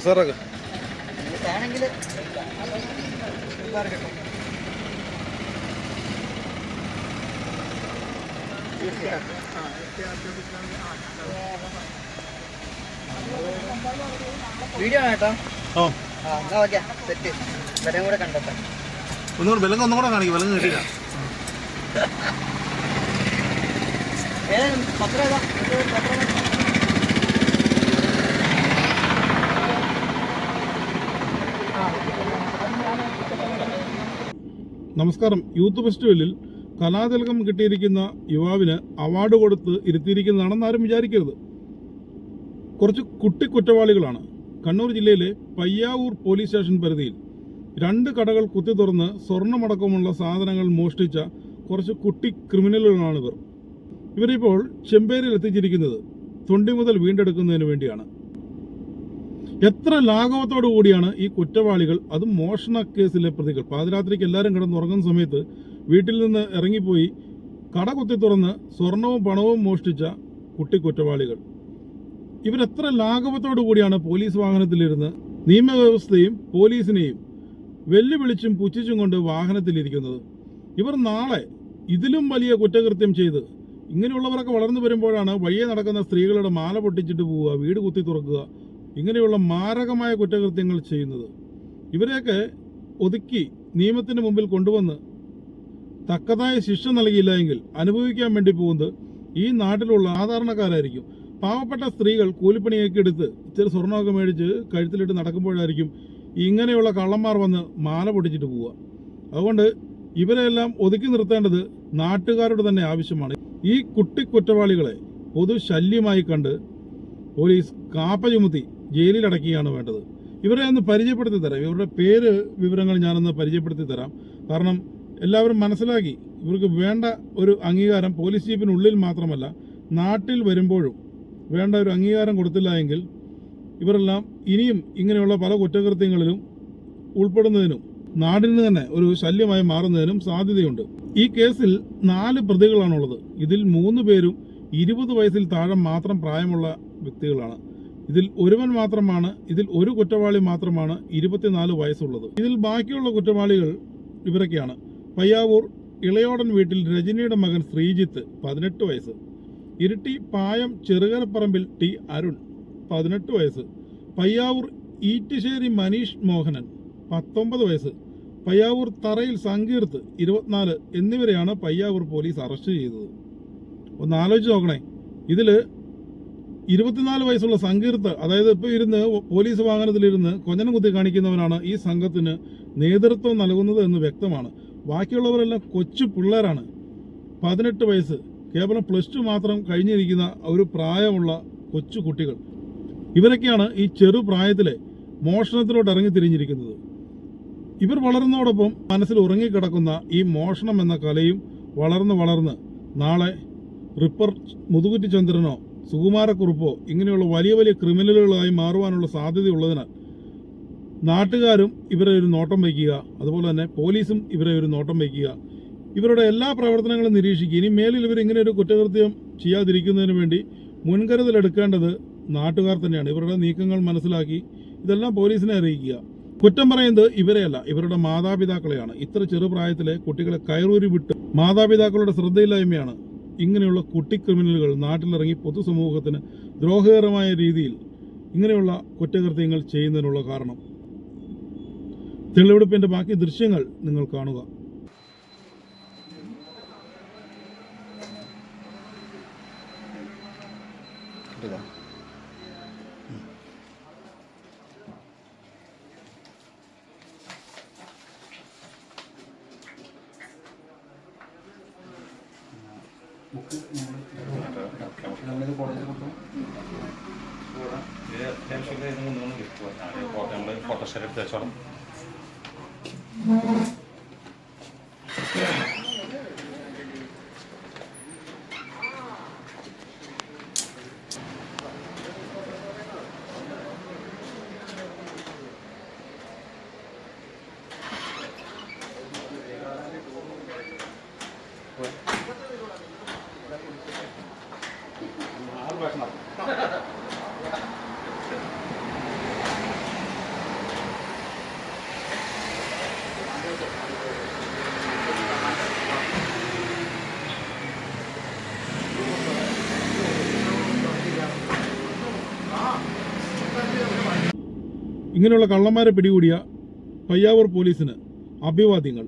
സാറൊക്കെ വേണമെങ്കിൽ വീഡിയോ കേട്ടോ. ഓ. ആ എന്നാ ഓക്കെ. സെറ്റ്. ഇവരെയും കൂടെ കണ്ടെത്താം. ഒന്നുകൂടെ വിലങ്ങ് ഒന്നും കൂടെ കാണിക്കും വിലങ്ങ് കിട്ടില്ല ഏതാ പത്രം ഏതാ? പത്രം നമസ്കാരം. യൂത്ത് ഫെസ്റ്റിവലിൽ കലാതിലകം കിട്ടിയിരിക്കുന്ന യുവാവിന് അവാർഡ് കൊടുത്ത് ഇരുത്തിയിരിക്കുന്നതാണെന്ന് ആരും വിചാരിക്കരുത്. കുറച്ച് കുട്ടി കുറ്റവാളികളാണ് കണ്ണൂർ ജില്ലയിലെ പയ്യാവൂർ പോലീസ് സ്റ്റേഷൻ പരിധിയിൽ രണ്ട് കടകൾ കുത്തി തുറന്ന് സ്വർണമടക്കമുള്ള സാധനങ്ങൾ മോഷ്ടിച്ച കുറച്ച് കുട്ടി ക്രിമിനലുകളാണിവർ ഇവരിപ്പോൾ ചെമ്പേരിൽ എത്തിച്ചിരിക്കുന്നത്. തൊണ്ടി മുതൽ വീണ്ടെടുക്കുന്നതിന് വേണ്ടിയാണ്. എത്ര ലാഘവത്തോടു കൂടിയാണ് ഈ കുറ്റവാളികൾ അത് മോഷണ കേസിലെ പ്രതികൾ. പാതിരാത്രിക്ക് എല്ലാവരും കിടന്നുറങ്ങുന്ന സമയത്ത് വീട്ടിൽ നിന്ന് ഇറങ്ങിപ്പോയി കട കുത്തി തുറന്ന് സ്വർണവും പണവും മോഷ്ടിച്ച കുട്ടി കുറ്റവാളികൾ. ഇവരെത്ര ലാഘവത്തോടു കൂടിയാണ് പോലീസ് വാഹനത്തിലിരുന്ന് നിയമവ്യവസ്ഥയും പോലീസിനെയും വെല്ലുവിളിച്ചും പുച്ഛിച്ചും കൊണ്ട് വാഹനത്തിലിരിക്കുന്നത്. ഇവർ നാളെ ഇതിലും വലിയ കുറ്റകൃത്യം ചെയ്ത് ഇങ്ങനെയുള്ളവരൊക്കെ വളർന്നു വരുമ്പോഴാണ് വഴിയെ നടക്കുന്ന സ്ത്രീകളുടെ മാല പൊട്ടിച്ചിട്ട് പോവുക വീട് കുത്തി തുറക്കുക ഇങ്ങനെയുള്ള മാരകമായ കുറ്റകൃത്യങ്ങൾ ചെയ്യുന്നത്. ഇവരെയൊക്കെ ഒതുക്കി നിയമത്തിന് മുമ്പിൽ കൊണ്ടുവന്ന് തക്കതായ ശിക്ഷ നൽകിയില്ല എങ്കിൽ അനുഭവിക്കാൻ വേണ്ടി പോകുന്നത് ഈ നാട്ടിലുള്ള സാധാരണക്കാരായിരിക്കും. പാവപ്പെട്ട സ്ത്രീകൾ കൂലിപ്പണിയൊക്കെ എടുത്ത് ഇച്ചിരി സ്വർണമൊക്കെ മേടിച്ച് കഴുത്തിലിട്ട് നടക്കുമ്പോഴായിരിക്കും ഇങ്ങനെയുള്ള കള്ളന്മാർ വന്ന് മാല പൊട്ടിച്ചിട്ട് പോവുക. അതുകൊണ്ട് ഇവരെല്ലാം ഒതുക്കി നിർത്തേണ്ടത് നാട്ടുകാരുടെ തന്നെ ആവശ്യമാണ്. ഈ കുട്ടി കുറ്റവാളികളെ പൊതു ശല്യമായി കണ്ട് പോലീസ് കാപ്പ ചുമത്തി ജയിലിൽ അടയ്ക്കുകയാണ് വേണ്ടത്. ഇവരെ ഒന്ന് പരിചയപ്പെടുത്തി തരാം. ഇവരുടെ പേര് വിവരങ്ങൾ ഞാനൊന്ന് പരിചയപ്പെടുത്തി തരാം. കാരണം എല്ലാവരും മനസ്സിലാക്കി. ഇവർക്ക് വേണ്ട ഒരു അംഗീകാരം പോലീസ് ജീപ്പിനുള്ളിൽ മാത്രമല്ല നാട്ടിൽ വരുമ്പോഴും വേണ്ട ഒരു അംഗീകാരം കൊടുത്തില്ല എങ്കിൽ ഇവരെല്ലാം ഇനിയും ഇങ്ങനെയുള്ള പല കുറ്റകൃത്യങ്ങളിലും ഉൾപ്പെടുന്നതിനും നാടിന് തന്നെ ഒരു ശല്യമായി മാറുന്നതിനും സാധ്യതയുണ്ട്. ഈ കേസിൽ നാല് പ്രതികളാണുള്ളത്. ഇതിൽ മൂന്ന് പേരും ഇരുപത് വയസ്സിൽ താഴെ മാത്രം പ്രായമുള്ള വ്യക്തികളാണ്. ഇതിൽ ഒരുവൻ മാത്രമാണ് ഇതിൽ ഒരു കുറ്റവാളി മാത്രമാണ് ഇരുപത്തിനാല് വയസ്സുള്ളത്. ഇതിൽ ബാക്കിയുള്ള കുറ്റവാളികൾ ഇവരൊക്കെയാണ്. പയ്യാവൂർ ഇളയോടൻ വീട്ടിൽ രജനിയുടെ മകൻ ശ്രീജിത്ത് പതിനെട്ട് വയസ്സ്. ഇരിട്ടി പായം ചെറുകരപ്പറമ്പിൽ ടി അരുൺ പതിനെട്ട് വയസ്സ്. പയ്യാവൂർ ഈറ്റുശ്ശേരി മനീഷ് മോഹനൻ പത്തൊമ്പത് വയസ്സ്. പയ്യാവൂർ തറയിൽ സങ്കീർത്ത് ഇരുപത്തിനാല് എന്നിവരെയാണ് പയ്യാവൂർ പോലീസ് അറസ്റ്റ് ചെയ്തത്. ഒന്ന് ആലോചിച്ച് നോക്കണേ. ഇതിൽ ഇരുപത്തിനാല് വയസ്സുള്ള സങ്കീർത്ത് അതായത് ഇപ്പോൾ ഇരുന്ന് പോലീസ് വാഹനത്തിലിരുന്ന് കൊഞ്ഞനം കുത്തി കാണിക്കുന്നവനാണ് ഈ സംഘത്തിന് നേതൃത്വം നൽകുന്നത് എന്ന് വ്യക്തമാണ്. ബാക്കിയുള്ളവരെല്ലാം കൊച്ചു പിള്ളേരാണ്. പതിനെട്ട് വയസ്സ് കേവലം പ്ലസ് ടു മാത്രം കഴിഞ്ഞിരിക്കുന്ന ഒരു പ്രായമുള്ള കൊച്ചു കുട്ടികൾ. ഇവരൊക്കെയാണ് ഈ ചെറു പ്രായത്തിലെ മോഷണത്തിലോട്ട് ഇറങ്ങി തിരിഞ്ഞിരിക്കുന്നത്. ഇവർ വളരുന്നതോടൊപ്പം മനസ്സിൽ ഉറങ്ങിക്കിടക്കുന്ന ഈ മോഷണം എന്ന കലയും വളർന്ന് വളർന്ന് നാളെ റിപ്പർ മുതുകുറ്റി ചന്ദ്രനോ സുകുമാരക്കുറുപ്പോ ഇങ്ങനെയുള്ള വലിയ വലിയ ക്രിമിനലുകളായി മാറുവാനുള്ള സാധ്യതയുള്ളതിനാൽ നാട്ടുകാരും ഇവരെ ഒരു നോട്ടം വയ്ക്കുക അതുപോലെ തന്നെ പോലീസും ഇവരെ ഒരു നോട്ടം വയ്ക്കുക. ഇവരുടെ എല്ലാ പ്രവർത്തനങ്ങളും നിരീക്ഷിക്കുക. ഇനി മേലിൽ ഇവർ ഇങ്ങനെ ഒരു കുറ്റകൃത്യം ചെയ്യാതിരിക്കുന്നതിന് വേണ്ടി മുൻകരുതൽ എടുക്കേണ്ടത് നാട്ടുകാർ തന്നെയാണ്. ഇവരുടെ നീക്കങ്ങൾ മനസ്സിലാക്കി ഇതെല്ലാം പോലീസിനെ അറിയിക്കുക. കുറ്റം പറയുന്നത് ഇവരെയല്ല ഇവരുടെ മാതാപിതാക്കളെയാണ്. ഇത്ര ചെറുപ്രായത്തിലെ കുട്ടികളെ കയറൂരി വിട്ട് മാതാപിതാക്കളുടെ ശ്രദ്ധയില്ലായ്മയാണ്. ഇങ്ങനെയുള്ള കുട്ടി ക്രിമിനലുകൾ നാട്ടിലിറങ്ങി പൊതുസമൂഹത്തിന് ദ്രോഹകരമായ രീതിയിൽ ഇങ്ങനെയുള്ള കുറ്റകൃത്യങ്ങൾ ചെയ്യുന്നതിനുള്ള കാരണം. തെളിവെടുപ്പിന്റെ ബാക്കി ദൃശ്യങ്ങൾ നിങ്ങൾ കാണുക. ബുക്ക് നമ്മൾ കോളേജിൽ കൊടുക്കും. ഇത് അത്യാവശ്യം ഇത് മൂന്ന് മൂന്ന് ഗിഫ്റ്റ് നമ്മൾ ഫോട്ടോഷോട്ട് എടുത്ത് What? നടക്കും ഇങ്ങനെയുള്ള കള്ളന്മാരെ പിടികൂടിയ പയ്യാവൂർ പോലീസിന് അഭിവാദ്യങ്ങൾ.